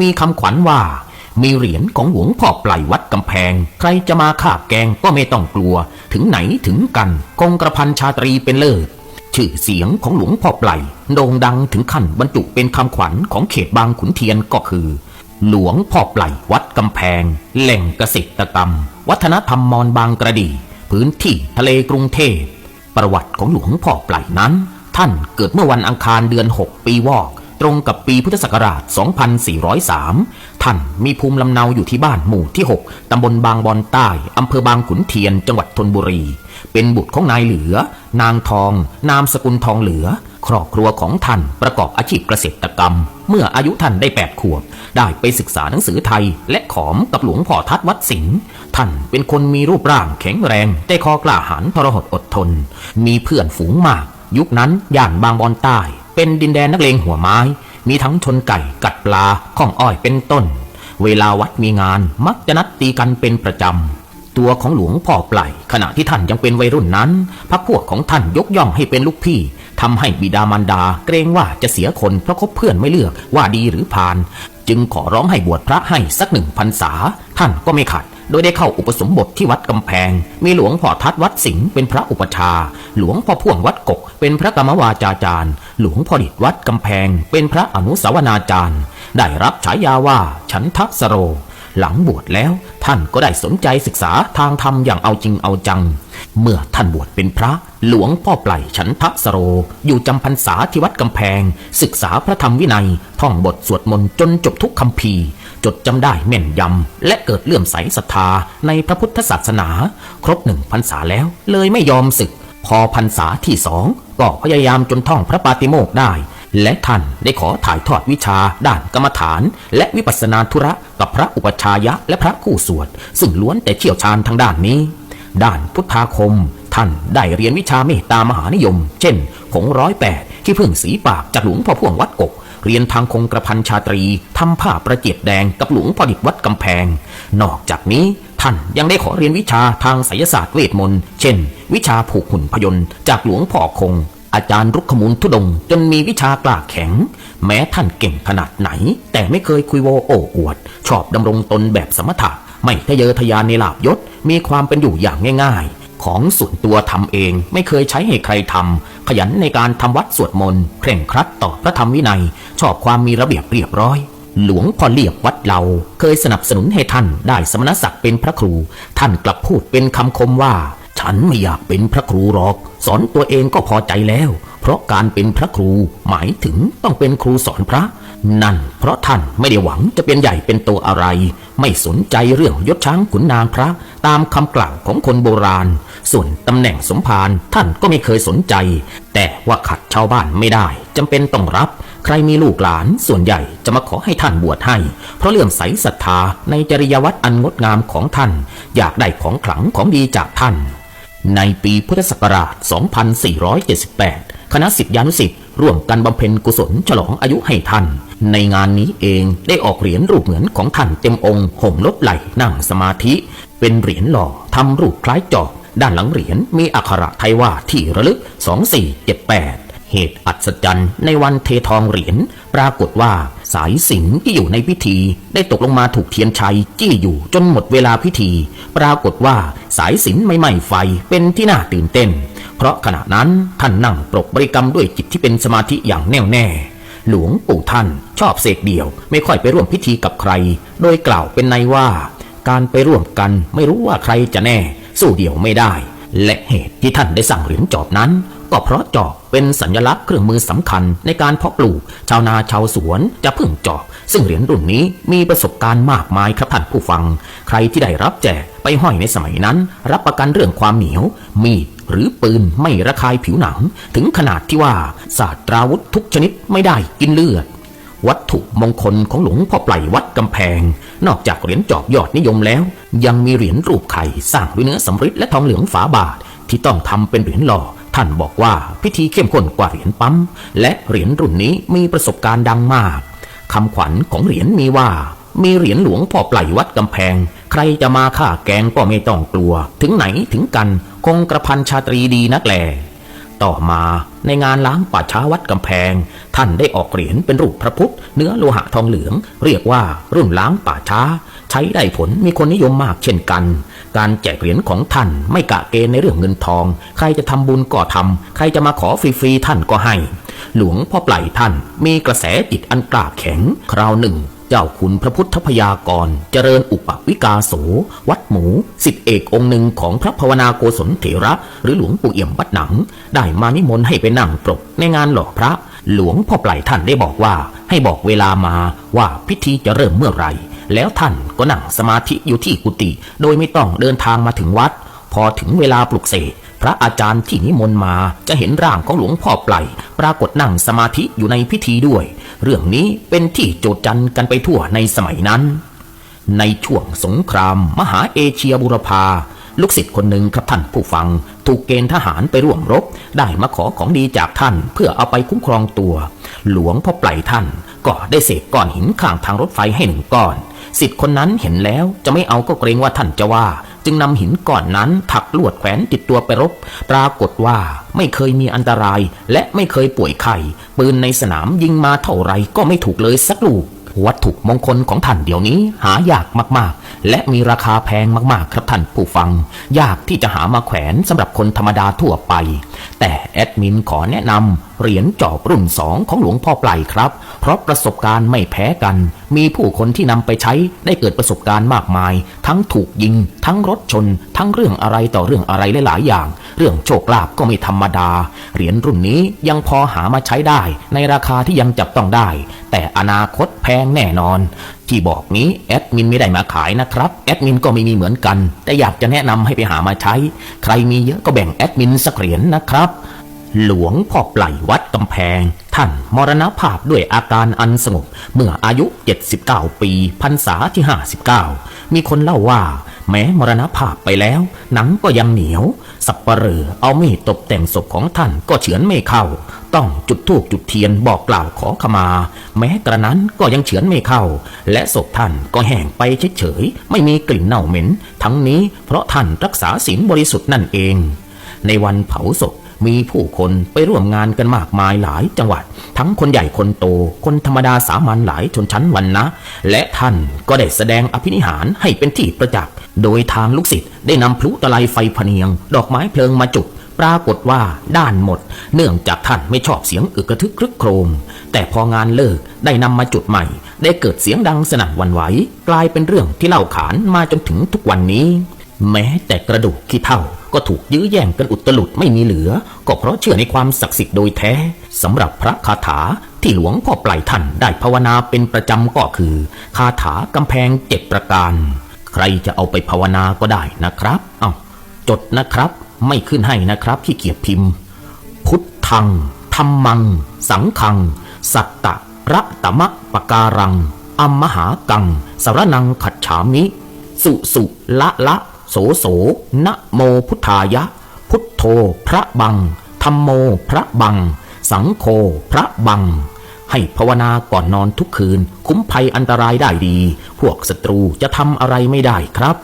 มีคำขวัญว่า มีเหรียญของหลวงพ่อปลายวัดกำแพง ใครจะมาขาบแกงก็ไม่ต้องกลัว ถึงไหนถึงกันคงกระพันชาตรีเป็นเลิศชื่อเสียงของหลวงพ่อไพลโด่งดังถึงขั้นบรรจุเป็นคำขวัญของเขตบางขุนเทียนก็คือ หลวงพ่อไพลวัดกำแพง แหล่งเกษตรกรรม วัฒนธรรมมอญบางกระดีพื้นที่ทะเลกรุงเทพ ประวัติของหลวงพ่อไพลนั้น ท่านเกิดเมื่อวันอังคารเดือน 6 ปีวอก ตรงกับปีพุทธศักราช 2403 ท่านมีภูมิลำเนาอยู่ที่บ้านหมู่ที่ 6 ตำบลบางบอนใต้ อำเภอบางขุนเทียน จังหวัดธนบุรี เป็นบุตรของนายเหลือ นางทอง นามสกุลทองเหลือ ครอบครัวของท่านประกอบอาชีพเกษตรกรรม เมื่ออายุท่านได้ 8 ขวบ ได้ไปศึกษาหนังสือไทย และขอมกับหลวงพ่อทัดวัดสิงห์ ท่านเป็นคนมีรูปร่างแข็งแรงใจคอกล้าหาญทรหดอดทน มีเพื่อนฝูงมาก ยุคนั้นย่านบางบอนใต้ เป็นดินแดนนักเลงหัวไม้ มีทั้งชนไก่กัดปลาข้องอ้อยเป็นต้น เวลาวัดมีงานมักจะนัดตีกันเป็นประจำ ตัวของหลวงพ่อไพลขณะที่ท่านยังเป็นวัยรุ่นนั้น พรรคพวกของท่านยกย่องให้เป็นลูกพี่ทำให้บิดามารดาเกรงว่าจะเสียคนเพราะคบเพื่อนไม่เลือกว่าดีหรือผ่าน จึงขอร้องให้บวชพระให้สักหนึ่งพรรษา ท่านก็ไม่ขัดโดยได้เข้าอุปสมบทที่วัดกำแพง มีหลวงพ่อทัดวัดสิงห์เป็นพระอุปชา หลวงพ่อพ่วงวัดกก เป็นพระกรรมวาจาจารย์ หลวงพ่อดิษฐ์วัดกำแพงเป็นพระอนุสาวนาจารย์ ได้รับฉายาว่าฉันทักสโร หลังบวชแล้วท่านก็ได้สนใจศึกษาทางธรรมอย่างเอาจริงเอาจัง เมื่อท่านบวชเป็นพระหลวงพ่อไพลฉันทะสโร อยู่จำพรรษาที่วัดกำแพง ศึกษาพระธรรมวินัย ท่องบทสวดมนต์จนจบทุกคำพีจดจำได้แม่นยำ และเกิดเลื่อมใสศรัทธาในพระพุทธศาสนา ครบหนึ่งพรรษาแล้วเลยไม่ยอมศึก พอพรรษาที่สอง ก็พยายามจนท่องพระปาติโมกได้ และท่านได้ขอถ่ายทอดวิชา ด้านกรรมฐาน และวิปัสสนาธุระกับพระอุปชายะและพระคู่สวด ซึ่งล้วนแต่เชี่ยวชาญทางด้านนี้ ด้านพุทธาคม ท่านได้เรียนวิชาเมตตามหานิยม เช่นผงร้อยแปดที่พึ่งสีปากจากหลวงพ่อพ่วงวัดกกเรียนทางคงกระพันชาตรีทำผ้าประเจียดแดงกับหลวงพ่อดิษฐ์วัดกำแพง นอกจากนี้ ท่านยังได้ขอเรียนวิชาทางไสยศาสตร์เวทมนต์ เช่น วิชาผูกหุ่นพยนต์จากหลวงพ่อคง อาจารย์รุกขมูลทุดง จนมีวิชากล้าแข็ง แม้ท่านเก่งขนาดไหน แต่ไม่เคยคุยโวโอ้อวด ชอบดำรงตนแบบสมถะไม่ทะเยอทะยานในลาบยศ มีความเป็นอยู่อย่างง่าย ๆของส่วนตัวทำเองไม่เคยใช้ให้ใครทำขยันในการทำวัดสวดมนต์เคร่งครัดต่อพระธรรมวินัย ชอบความมีระเบียบเรียบร้อย หลวงพ่อเลียบวัดเราเคยสนับสนุนให้ท่านได้สมณศักดิ์เป็นพระครู ท่านกลับพูดเป็นคำคมว่า ฉันไม่อยากเป็นพระครูหรอก สอนตัวเองก็พอใจแล้ว เพราะการเป็นพระครูหมายถึงต้องเป็นครูสอนพระ นั่นเพราะท่านไม่ได้หวังจะเป็นใหญ่เป็นตัวอะไร ไม่สนใจเรื่องยศช้างขุนนางพระ ตามคำกล่าวของคนโบราณ ส่วนตำแหน่งสมภารท่านก็ไม่เคยสนใจ แต่ว่าขัดชาวบ้านไม่ได้จำเป็นต้องรับ ใครมีลูกหลานส่วนใหญ่จะมาขอให้ท่านบวชให้ เพราะเลื่อมใสศรัทธาในจริยวัตรอันงดงามของท่าน อยากได้ของขลังของดีจากท่าน ในปีพุทธศักราช 2478 คณะสิทธิานุสิทธิ์ร่วมกันบำเพ็ญกุศลฉลองอายุให้ท่าน ในงานนี้เองได้ออกเหรียญรูปเหมือนของท่านเต็มองค์ห่มลบไหลนั่งสมาธิ เป็นเหรียญหล่อทำรูปคล้ายจอกด้านหลังเหรียญมีอักขระไทยว่าที่ระลึก 2478 เหตุอัศจรรย์ในวันเททองเหรียญปรากฏว่าสายสิญจนที่อยู่ในพิธี ได้ตกลงมาถูกเทียนชัยจี้อยู่จนหมดเวลาพิธี ปรากฏว่าสายสิญจนไม่ไหม้ไฟเป็นที่น่าตื่นเต้น เพราะขณะนั้นท่านนั่งปรกบริกรรมด้วยจิตที่เป็นสมาธิอย่างแน่วแน่ หลวงปู่ท่านชอบเสกเดี่ยว ไม่ค่อยไปร่วมพิธีกับใคร โดยกล่าวเป็นในว่า การไปร่วมกันไม่รู้ว่าใครจะแน่ สู้เดี่ยวไม่ได้และเหตุที่ท่านได้สั่งเหรียญจอบนั้น ก็เพราะจอบเป็นสัญลักษณ์เครื่องมือสำคัญในการเพาะปลูก ชาวนาชาวสวนจะพึ่งจอบ ซึ่งเหรียญรุ่นนี้มีประสบการณ์มากมายครับท่านผู้ฟัง ใครที่ได้รับแจกไปห้อยในสมัยนั้น รับประกันเรื่องความเหนียว มีดหรือปืนไม่ระคายผิวหนัง ถึงขนาดที่ว่าศาสตราวุธทุกชนิดไม่ได้กินเลือดวัตถุมงคลของหลวงพ่อไพลวัดกำแพง นอกจากเหรียญจอบยอดนิยมแล้ว ยังมีเหรียญรูปไข่สร้างด้วยเนื้อสำริดและทองเหลืองฝาบาท ที่ต้องทำเป็นเหรียญหล่อ ท่านบอกว่าพิธีเข้มข้นกว่าเหรียญปั๊ม และเหรียญรุ่นนี้มีประสบการณ์ดังมากคำขวัญของเหรียญมีว่า มีเหรียญหลวงพ่อไพลวัดกำแพง ใครจะมาฆ่าแกงก็ไม่ต้องกลัว ถึงไหนถึงกันคงกระพันชาตรีดีนักแล ต่อมาในงานล้างป่าช้าวัดกำแพง ท่านได้ออกเหรียญเป็นรูปพระพุทธเนื้อโลหะทองเหลือง เรียกว่ารุ่นล้างป่าช้า ใช้ได้ผลมีคนนิยมมากเช่นกัน การแจกเหรียญของท่านไม่กะเกณฑ์ในเรื่องเงินทอง ใครจะทำบุญก็ทำใครจะมาขอฟรีๆท่านก็ให้ หลวงพ่อปล่อยท่านมีกระแสจิตอันกล้าแข็ง คราวหนึ่ง เจ้าคุณพระพุทธพยากร เจริญอุปวิกาโส วัดหมูสิทธิเอกองค์หนึ่งของพระภาวนาโกศลเถระ หรือหลวงปู่เอี่ยมวัดหนัง ได้มานิมนต์ให้ไปนั่งปรกในงานหล่อพระ หลวงพ่อปล่อยท่านได้บอกว่า ให้บอกเวลามาว่าพิธีจะเริ่มเมื่อไหร่ แล้วท่านก็นั่งสมาธิอยู่ที่กุฏิโดยไม่ต้องเดินทางมาถึงวัด พอถึงเวลาปลุกเสกพระอาจารย์ที่นิมนต์มาจะเห็นร่างของหลวงพ่อไพลปรากฏนั่งสมาธิอยู่ในพิธีด้วย เรื่องนี้เป็นที่โจดจันกันไปทั่วในสมัยนั้น ในช่วงสงคราม มหาเอเชียบุรพาลูกศิษย์คนหนึ่งครับท่านผู้ฟัง ถูกเกณฑ์ทหารไปร่วมรบ ได้มาขอของดีจากท่าน เพื่อเอาไปคุ้มครองตัว หลวงพ่อไพลท่านก็ได้เสกก้อนหินข้างทางรถไฟให้หนึ่งก้อน สิทธิ์คนนั้นเห็นแล้วจะไม่เอาก็เกรงว่าท่านจะว่า จึงนำหินก้อนนั้นถักลวดแขวนติดตัวไปรบ ปรากฏว่าไม่เคยมีอันตรายและไม่เคยป่วยไข้ปืนในสนามยิงมาเท่าไรก็ไม่ถูกเลยสักลูก วัตถุมงคลของท่านเดี๋ยวนี้หายากมากๆ และมีราคาแพงมากๆ ครับท่านผู้ฟัง ยากที่จะหามาแขวนสำหรับคนธรรมดาทั่วไป แต่แอดมินขอแนะนำเหรียญจอบรุ่นสองของหลวงพ่อไพลครับ เพราะประสบการณ์ไม่แพ้กัน มีผู้คนที่นำไปใช้ได้เกิดประสบการณ์มากมาย ทั้งถูกยิง ทั้งรถชน ทั้งเรื่องอะไรต่อเรื่องอะไรหลายๆอย่าง เรื่องโชคลาภก็ไม่ธรรมดา เหรียญรุ่นนี้ยังพอหามาใช้ได้ ในราคาที่ยังจับต้องได้ แต่อนาคตแพงแน่นอน ที่บอกนี้แอดมินไม่ได้มาขายนะครับแอดมินก็ไม่มีเหมือนกัน แต่อยากจะแนะนำให้ไปหามาใช้ ใครมีเยอะก็แบ่งแอดมินสักเหรียญนะครับ หลวงพ่อไพลวัดกำแพง ท่านมรณภาพด้วยอาการอันสงบ เมื่ออายุ 79 ปีพรรษาที่ 59 มีคนเล่าว่า แม้มรณภาพไปแล้ว หนังก็ยังเหนียว สับปเหร่อเอามีดตกแต่งศพของท่านก็เฉือนไม่เข้า ต้องจุดธูปจุดเทียนบอกกล่าวขอขมา แม้กระนั้นก็ยังเฉือนไม่เข้า และศพท่านก็แห้งไปเฉยๆไม่มีกลิ่นเน่าเหม็น ทั้งนี้เพราะท่านรักษาศีลบริสุทธิ์นั่นเอง ในวันเผาศพ มีผู้คนไปร่วมงานกันมากมายหลายจังหวัด ทั้งคนใหญ่คนโต คนธรรมดาสามัญหลายชนชั้นวันนะ และท่านก็ได้แสดงอภินิหารให้เป็นที่ประจักษ์ โดยทางลูกศิษย์ได้นำพลุตะไลไฟพเนียง ดอกไม้เพลิงมาจุดปรากฏว่าด้านหมด เนื่องจากท่านไม่ชอบเสียงอึกกระทึกครึกโครม แต่พองานเลิกได้นำมาจุดใหม่ ได้เกิดเสียงดังสนั่นวันไหว กลายเป็นเรื่องที่เล่าขานมาจนถึงทุกวันนี้ แม้แต่กระดูกขี้เท่าก็ถูกยื้อแย่งกันอุตลุดไม่มีเหลือ ก็เพราะเชื่อในความศักดิ์สิทธิ์โดยแท้สำหรับพระคาถาที่หลวงพ่อปลายท่านได้ภาวนาเป็นประจำก็คือ คาถากำแพงเจ็ดประการ ใครจะเอาไปภาวนาก็ได้นะครับ เอา้าจดนะครับ ไม่ขึ้นให้นะครับที่เกียรพิมพ์ พุทธังธรรมัง สังขัง สัตตะระตมะปะการังอมมหากังสรนังขัดฉามิ สุสุละละ โสโสนะโมพุทธายะ พุทโธพระบังธรรมโมพระบัง สังโฆพระบัง ให้ภาวนาก่อนนอนทุกคืน คุ้มภัยอันตรายได้ดี พวกศัตรูจะทำอะไรไม่ได้ครับ